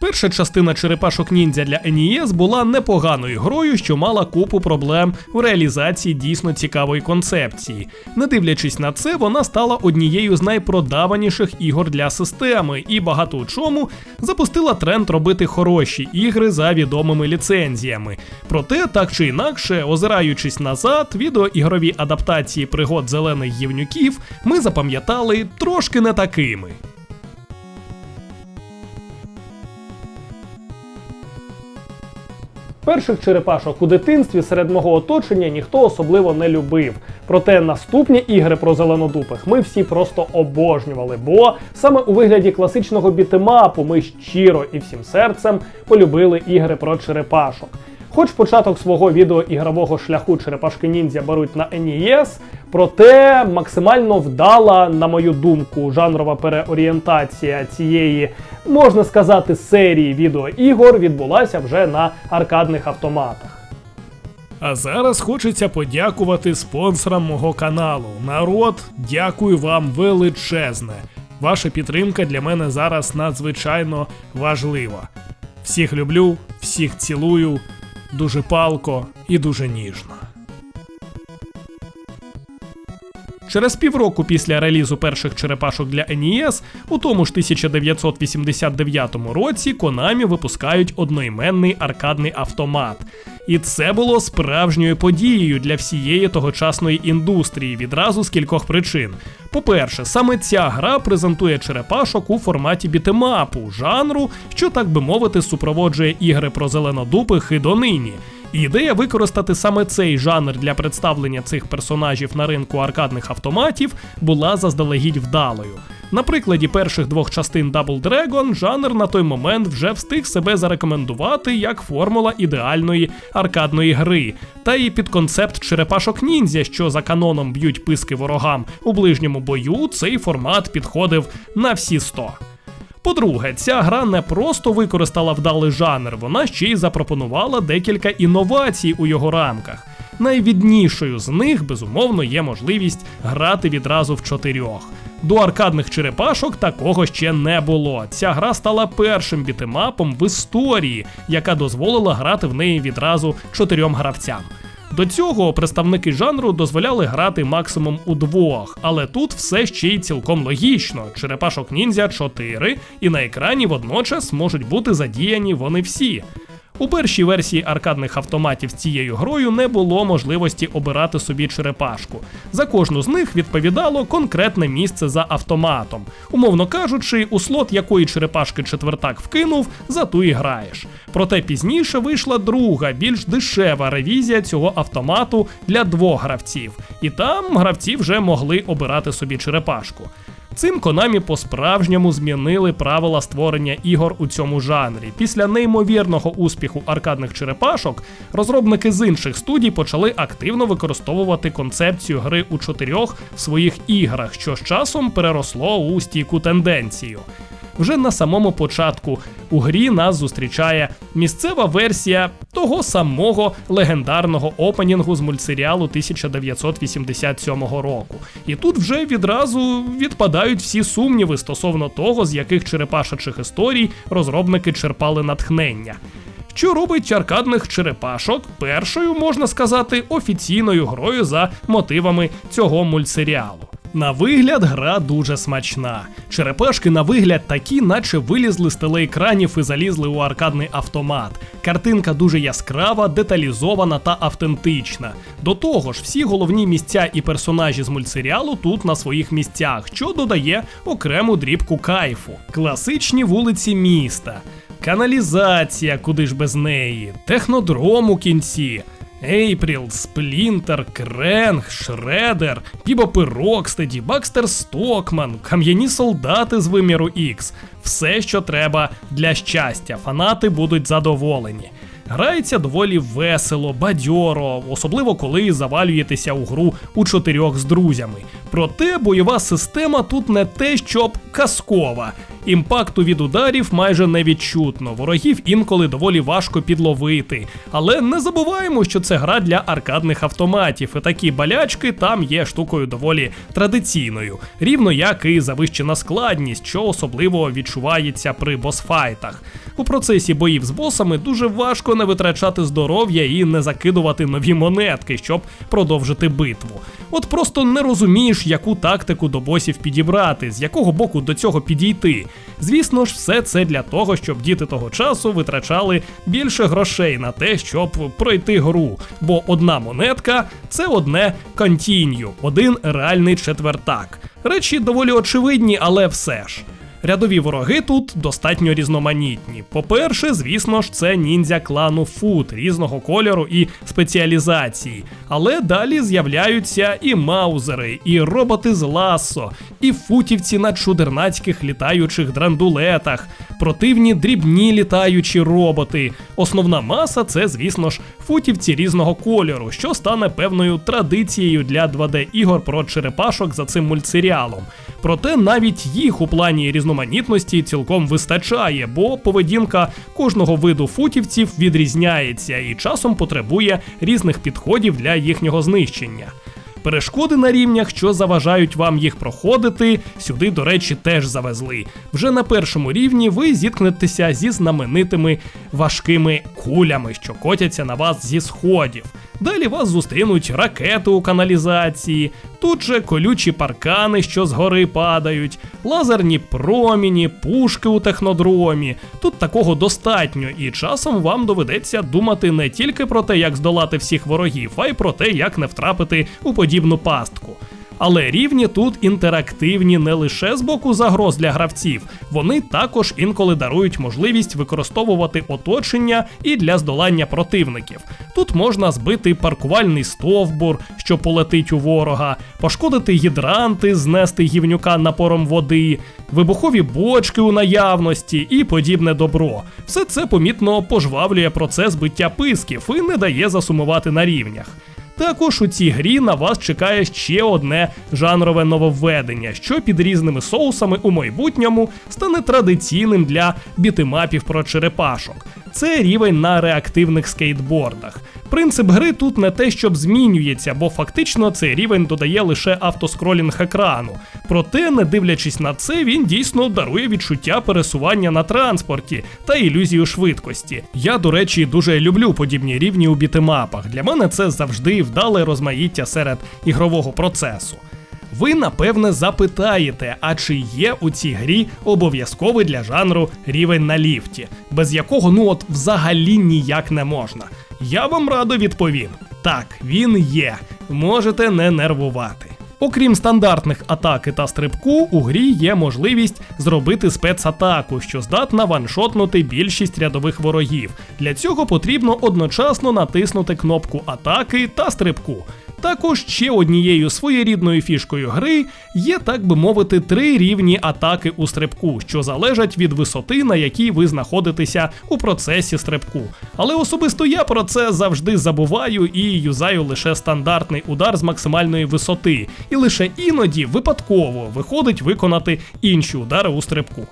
Перша частина черепашок ніндзя для NES була непоганою грою, що мала купу проблем в реалізації дійсно цікавої концепції. Не дивлячись на це, вона стала однією з найпродаваніших ігор для системи і багато у чому запустила тренд робити хороші ігри за відомими ліцензіями. Проте, так чи інакше, озираючись назад, відеоігрові адаптації пригод зелених гівнюків ми запам'ятали трошки не такими. Перших черепашок у дитинстві серед мого оточення ніхто особливо не любив. Проте наступні ігри про зеленодупих ми всі просто обожнювали, бо саме у вигляді класичного бітемапу ми щиро і всім серцем полюбили ігри про черепашок. Хоч початок свого відеоігрового шляху черепашки ніндзя беруть на NES, проте максимально вдала, на мою думку, жанрова переорієнтація цієї, можна сказати, серії відеоігор відбулася вже на аркадних автоматах. А зараз хочеться подякувати спонсорам мого каналу. Народ, дякую вам величезне. Ваша підтримка для мене зараз надзвичайно важлива. Всіх люблю, всіх цілую, дуже палко і дуже ніжно. Через півроку після релізу перших черепашок для NES, у тому ж 1989 році Konami випускають одноіменний аркадний автомат. І це було справжньою подією для всієї тогочасної індустрії відразу з кількох причин. По-перше, саме ця гра презентує черепашок у форматі бітемапу, жанру, що так би мовити, супроводжує ігри про зеленодупих і донині. Ідея використати саме цей жанр для представлення цих персонажів на ринку аркадних автоматів була заздалегідь вдалою. На прикладі перших двох частин Double Dragon жанр на той момент вже встиг себе зарекомендувати як формула ідеальної аркадної гри, та і під концепт черепашок ніндзя, що за каноном б'ють писки ворогам у ближньому бою, цей формат підходив на всі 100. По-друге, ця гра не просто використала вдалий жанр, вона ще й запропонувала декілька інновацій у його рамках. Найвіднішою з них, безумовно, є можливість грати відразу в чотирьох. До аркадних черепашок такого ще не було. Ця гра стала першим бітемапом в історії, яка дозволила грати в неї відразу чотирьом гравцям. До цього представники жанру дозволяли грати максимум у двох, але тут все ще й цілком логічно: черепашок ніндзя 4, і на екрані водночас можуть бути задіяні вони всі. У першій версії аркадних автоматів цією грою не було можливості обирати собі черепашку. За кожну з них відповідало конкретне місце за автоматом. Умовно кажучи, у слот якої черепашки четвертак вкинув, за ту і граєш. Проте пізніше вийшла друга, більш дешева ревізія цього автомату для двох гравців, і там гравці вже могли обирати собі черепашку. Цим Konami по-справжньому змінили правила створення ігор у цьому жанрі. Після неймовірного успіху аркадних черепашок розробники з інших студій почали активно використовувати концепцію гри у чотирьох в своїх іграх, що з часом переросло у стійку тенденцію. Вже на самому початку у грі нас зустрічає місцева версія того самого легендарного опенінгу з мультсеріалу 1987 року. І тут вже відразу відпадають всі сумніви стосовно того, з яких черепашачих історій розробники черпали натхнення. Що робить аркадних черепашок першою, можна сказати, офіційною грою за мотивами цього мультсеріалу. На вигляд гра дуже смачна. Черепашки на вигляд такі, наче вилізли з телеекранів і залізли у аркадний автомат. Картинка дуже яскрава, деталізована та автентична. До того ж, всі головні місця і персонажі з мультсеріалу тут на своїх місцях, що додає окрему дрібку кайфу. Класичні вулиці міста, каналізація, куди ж без неї, технодром у кінці. Ейпріл, Сплінтер, Кренг, Шредер, Бібопи Рокстеді, Бакстер Стокман, кам'яні солдати з виміру X. Все, що треба для щастя. Фанати будуть задоволені. Грається доволі весело, бадьоро, особливо коли завалюєтеся у гру у чотирьох з друзями. Проте бойова система тут не те, щоб казкова. Імпакту від ударів майже не відчутно. Ворогів інколи доволі важко підловити. Але не забуваємо, що це гра для аркадних автоматів, і такі балячки там є штукою доволі традиційною, рівно як і завищена складність, що особливо відчувається при босфайтах. У процесі боїв з босами дуже важко не витрачати здоров'я і не закидувати нові монетки, щоб продовжити битву. От просто не розумієш, яку тактику до босів підібрати, з якого боку до цього підійти. Звісно ж, все це для того, щоб діти того часу витрачали більше грошей на те, щоб пройти гру. Бо одна монетка це одне контінью, один реальний четвертак. Речі доволі очевидні, але все ж. Рядові вороги тут достатньо різноманітні. По-перше, звісно ж, це ніндзя клану Фут різного кольору і спеціалізації. Але далі з'являються і маузери, і роботи з ласо, і футівці на чудернацьких літаючих драндулетах, противні дрібні літаючі роботи. Основна маса це, звісно ж, футівці різного кольору, що стане певною традицією для 2D ігор про черепашок за цим мультсеріалом. Проте навіть їх у плані різноманітності цілком вистачає, бо поведінка кожного виду футівців відрізняється і часом потребує різних підходів для їхнього знищення. Перешкоди на рівнях, що заважають вам їх проходити, сюди, до речі, теж завезли. Вже на першому рівні ви зіткнетеся зі знаменитими важкими кулями, що котяться на вас зі сходів. Далі вас зустрінуть ракети у каналізації, тут же колючі паркани, що згори падають, лазерні проміні, пушки у технодромі. Тут такого достатньо, і часом вам доведеться думати не тільки про те, як здолати всіх ворогів, а й про те, як не втрапити у подібну пастку. Але рівні тут інтерактивні не лише з боку загроз для гравців, вони також інколи дарують можливість використовувати оточення і для здолання противників. Тут можна збити паркувальний стовбур, що полетить у ворога, пошкодити гідранти, знести гівнюка напором води, вибухові бочки у наявності і подібне добро. Все це помітно пожвавлює процес биття писків і не дає засумувати на рівнях. Також у цій грі на вас чекає ще одне жанрове нововведення, що під різними соусами у майбутньому стане традиційним для бітимапів про черепашок. Це рівень на реактивних скейтбордах. Принцип гри тут не те, щоб змінюється, бо фактично цей рівень додає лише автоскролінг екрану. Проте, не дивлячись на це, він дійсно дарує відчуття пересування на транспорті та ілюзію швидкості. Я, до речі, дуже люблю подібні рівні у бітемапах. Для мене це завжди вдале розмаїття серед ігрового процесу. Ви напевне запитаєте, а чи є у цій грі обов'язковий для жанру рівень на ліфті, без якого ну от взагалі ніяк не можна. Я вам радо відповім: так, він є. Можете не нервувати. Окрім стандартних атаки та стрибку, у грі є можливість зробити спецатаку, що здатна ваншотнути більшість рядових ворогів. Для цього потрібно одночасно натиснути кнопку атаки та стрибку. Також ще однією своєрідною фішкою гри є, так би мовити, три рівні атаки у стрибку, що залежать від висоти, на якій ви знаходитеся у процесі стрибку. Але особисто я про це завжди забуваю і юзаю лише стандартний удар з максимальної висоти, і лише іноді випадково виходить виконати інші удари у стрибку.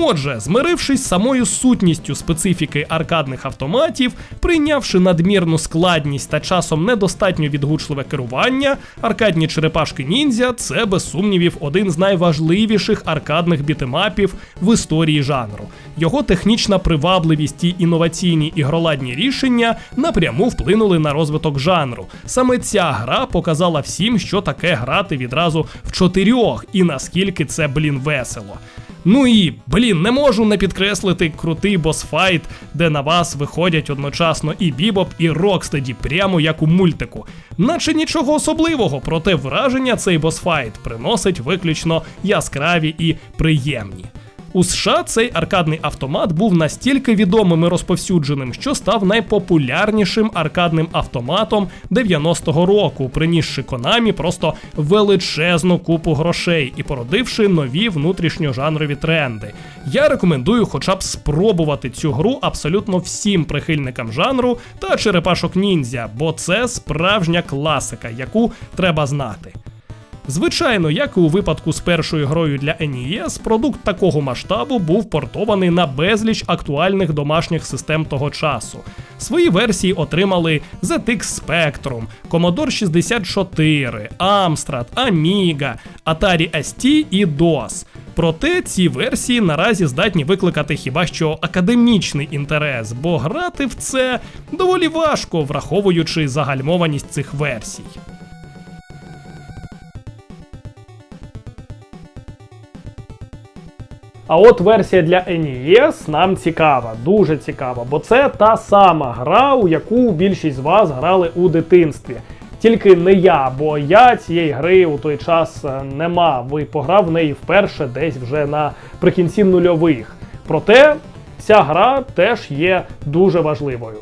Отже, змирившись з самою сутністю специфіки аркадних автоматів, прийнявши надмірну складність та часом недостатньо відгучливе керування, аркадні черепашки ніндзя це без сумнівів один з найважливіших аркадних бітемапів в історії жанру. Його технічна привабливість і інноваційні ігроладні рішення напряму вплинули на розвиток жанру. Саме ця гра показала всім, що таке грати відразу в чотирьох, і наскільки це, блін, весело. Ну і блін, не можу не підкреслити крутий босфайт, де на вас виходять одночасно і Бібоп, і Рокстеді, прямо як у мультику. Наче нічого особливого, проте враження цей босфайт приносить виключно яскраві і приємні. У США цей аркадний автомат був настільки відомим і розповсюдженим, що став найпопулярнішим аркадним автоматом 90-го року, принісши Konami просто величезну купу грошей і породивши нові внутрішньожанрові тренди. Я рекомендую хоча б спробувати цю гру абсолютно всім прихильникам жанру та черепашок ніндзя, бо це справжня класика, яку треба знати. Звичайно, як і у випадку з першою грою для NES, продукт такого масштабу був портований на безліч актуальних домашніх систем того часу. Свої версії отримали ZX Spectrum, Commodore 64, Amstrad, Amiga, Atari ST і DOS. Проте ці версії наразі здатні викликати хіба що академічний інтерес, бо грати в це доволі важко, враховуючи загальмованість цих версій. А от версія для NES нам цікава, дуже цікава, бо це та сама гра, у яку більшість з вас грали у дитинстві. Тільки не я, бо я цієї гри у той час е, не мав і пограв в неї вперше десь вже наприкінці нульових. Проте ця гра теж є дуже важливою.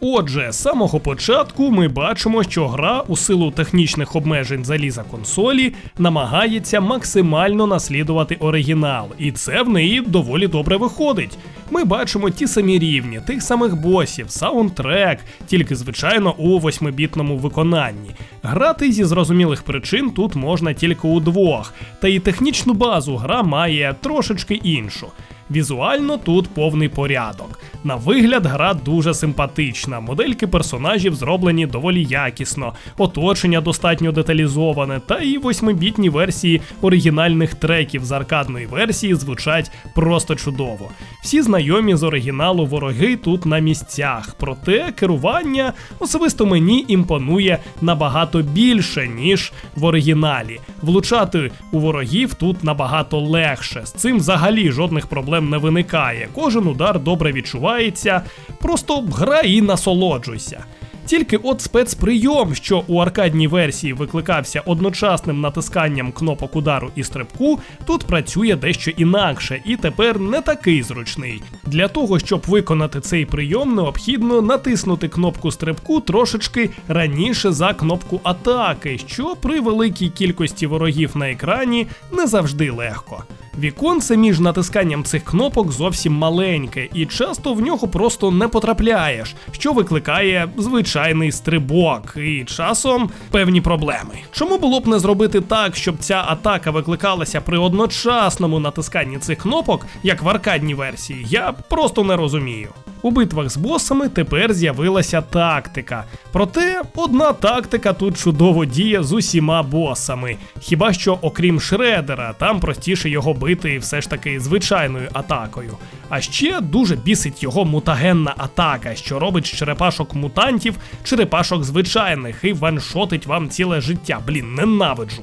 Отже, з самого початку ми бачимо, що гра у силу технічних обмежень заліза консолі намагається максимально наслідувати оригінал, і це в неї доволі добре виходить. Ми бачимо ті самі рівні, тих самих босів, саундтрек, тільки звичайно у восьмибітному виконанні. Грати зі зрозумілих причин тут можна тільки у двох, та і технічну базу гра має трошечки іншу. Візуально тут повний порядок. На вигляд гра дуже симпатична, модельки персонажів зроблені доволі якісно, оточення достатньо деталізоване, та і восьмибітні версії оригінальних треків з аркадної версії звучать просто чудово. Всі знайомі з оригіналу вороги тут на місцях, проте керування особисто мені імпонує набагато більше, ніж в оригіналі. Влучати у ворогів тут набагато легше. З цим взагалі жодних проблем не виникає. Кожен удар добре відчувається, просто грай і насолоджуйся. Тільки от спецприйом, що у аркадній версії викликався одночасним натисканням кнопок удару і стрибку, тут працює дещо інакше і тепер не такий зручний. Для того, щоб виконати цей прийом, необхідно натиснути кнопку стрибку трошечки раніше за кнопку атаки, що при великій кількості ворогів на екрані не завжди легко. Віконце між натисканням цих кнопок зовсім маленьке, і часто в нього просто не потрапляєш, що викликає звичайний стрибок і часом певні проблеми. Чому було б не зробити так, щоб ця атака викликалася при одночасному натисканні цих кнопок, як в аркадній версії, я просто не розумію. У битвах з босами тепер з'явилася тактика. Проте одна тактика тут чудово діє з усіма босами. Хіба що, окрім Шредера, там простіше його бити все ж таки звичайною атакою. А ще дуже бісить його мутагенна атака, що робить з черепашок мутантів, черепашок звичайних і ваншотить вам ціле життя. Блін, ненавиджу.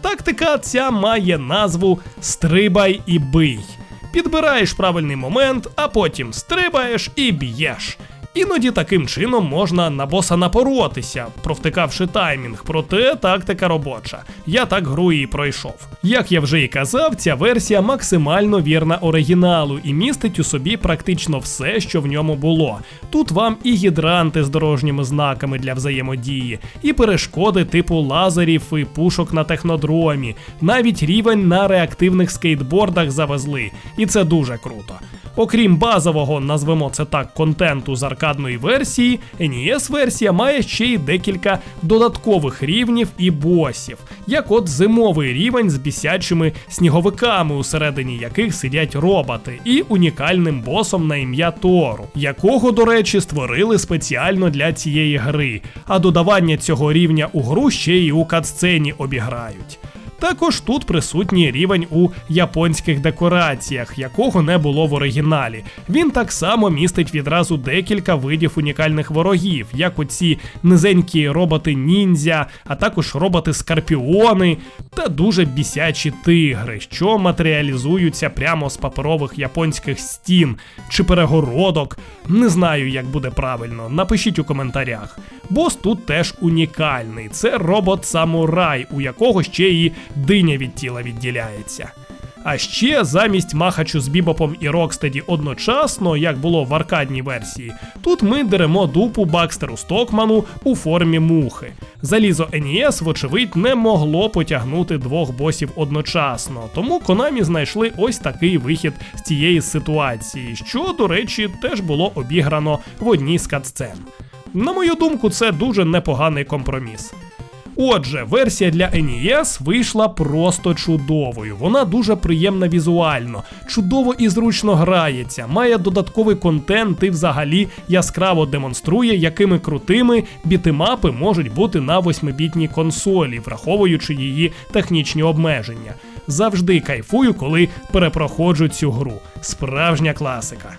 Тактика ця має назву Стрибай і бий. Підбираєш правильний момент, а потім стрибаєш і б'єш. Іноді таким чином можна на боса напоротися, провтикавши таймінг, проте тактика робоча. Я так гру і пройшов. Як я вже і казав, ця версія максимально вірна оригіналу і містить у собі практично все, що в ньому було. Тут вам і гідранти з дорожніми знаками для взаємодії, і перешкоди типу лазерів і пушок на технодромі, навіть рівень на реактивних скейтбордах завезли, і це дуже круто. Окрім базового, назвемо це так, контенту з аркадної версії, NES версія має ще й декілька додаткових рівнів і босів, як от зимовий рівень з бісячими сніговиками, усередині яких сидять роботи, і унікальним босом на ім'я Тору, якого, до речі, створили спеціально для цієї гри. А додавання цього рівня у гру ще й у катсцені обіграють. Також тут присутній рівень у японських декораціях, якого не було в оригіналі. Він так само містить відразу декілька видів унікальних ворогів, як оці низенькі роботи ніндзя, а також роботи скорпіони та дуже бісячі тигри, що матеріалізуються прямо з паперових японських стін чи перегородок. Не знаю, як буде правильно. Напишіть у коментарях. Бос тут теж унікальний. Це робот-самурай, у якого ще і диня від тіла відділяється. А ще замість махачу з бібопом і Рокстеді одночасно, як було в аркадній версії, тут ми деремо дупу Бакстеру Стокману у формі мухи. Залізо NES, вочевидь, не могло потягнути двох босів одночасно, тому Konami знайшли ось такий вихід з цієї ситуації, що, до речі, теж було обіграно в одній з катсцен. На мою думку, це дуже непоганий компроміс. Отже, версія для NES вийшла просто чудовою. Вона дуже приємна візуально, чудово і зручно грається, має додатковий контент і взагалі яскраво демонструє, якими крутими бітимапи можуть бути на 8-бітній консолі, враховуючи її технічні обмеження. Завжди кайфую, коли перепроходжу цю гру. Справжня класика.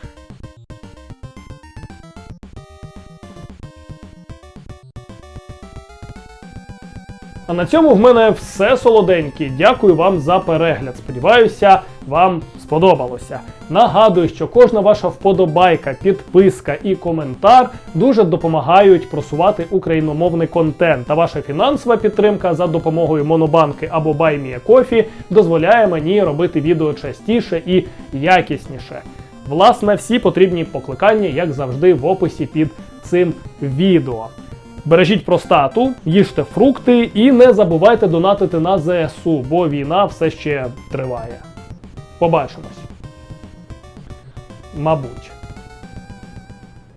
А на цьому в мене все солоденькі. Дякую вам за перегляд. Сподіваюся, вам сподобалося. Нагадую, що кожна ваша вподобайка, підписка і коментар дуже допомагають просувати україномовний контент. Та ваша фінансова підтримка за допомогою Монобанки або BuyMeACoffee дозволяє мені робити відео частіше і якісніше. Власне, всі потрібні покликання, як завжди, в описі під цим відео. Бережіть простату, їжте фрукти і не забувайте донатити на ЗСУ, бо війна все ще триває. Побачимось. Мабуть.